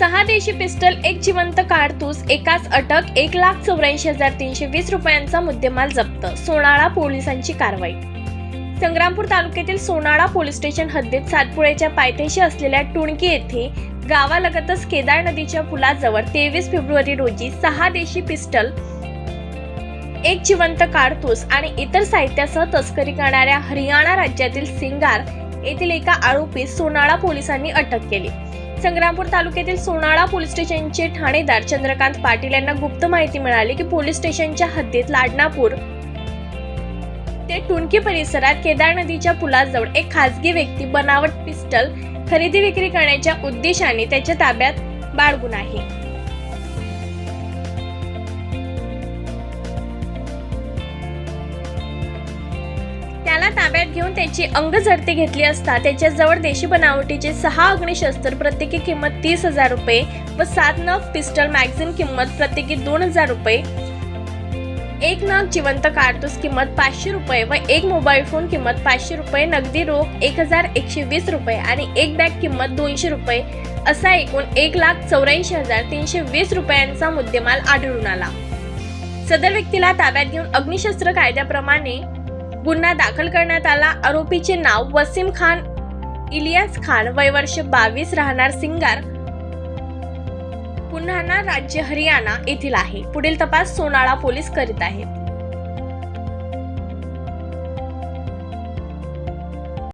सहा देशी पिस्टल एक जिवंत कारतूस एकाच अटक एक लाख चौऱ्याऐंशी हजार तीनशे वीस रुपयांचा मुद्देमाल जप्त सोनाळा पोलिसांची कारवाई. संग्रामपूर तालुक्यातील सोनाळा पोलीस स्टेशन हद्दीत सातपुळेच्या पायथ्याशी असलेल्या टुणकी येथे गावालगतच केदार नदीच्या पुलाजवळ तेवीस फेब्रुवारी रोजी सहा देशी पिस्टल एक जिवंत कारतूस आणि इतर साहित्यासह तस्करी करणाऱ्या हरियाणा राज्यातील सिंगार येथील एका आरोपीस सोनाळा पोलिसांनी अटक केली. संग्रामपूर तालुक्यातील सोनाळा पोलीस स्टेशनचे ठाणेदार चंद्रकांत पाटील यांना गुप्त माहिती मिळाली की पोलीस स्टेशनच्या हद्दीत लाडनापूर ते टुणकी परिसरात केदार नदीच्या पुलाजवळ एक खासगी व्यक्ती बनावट पिस्टल खरेदी विक्री करण्याच्या उद्देशाने त्याच्या ताब्यात बाळगून आहे. ताब्यात घेऊन त्याची अंग झडती घेतली असता त्याच्याजवळ देशी बनावटीचे सहा अग्निशस्त्र प्रत्येकी किंमत तीस हजार रुपये व सात नग पिस्टल मॅगझिन किंमत प्रत्येकी दोन हजार रुपये. एक नग जिवंत कारतूस किंमत पाचशे रुपये व एक मोबाईल फोन किंमत पाचशे रुपये नगदी रोख एक हजार एकशे वीस रुपये आणि एक बॅग किंमत दोनशे रुपये. असा एकूण एक लाख चौऱ्याऐंशी हजार तीनशे वीस रुपयांचा मुद्देमाल आढळून आला. सदर व्यक्तीला ताब्यात घेऊन अग्निशस्त्र कायद्याप्रमाणे गुन्हा दाखल करण्यात आला. आरोपीचे नाव वसीम खान इलियास खान वय वर्ष बावीस राहणार सिंगार. पुन्हा राज्य हरियाणा येथील आहे. पुढील तपास सोनाळा पोलीस करीत आहेत.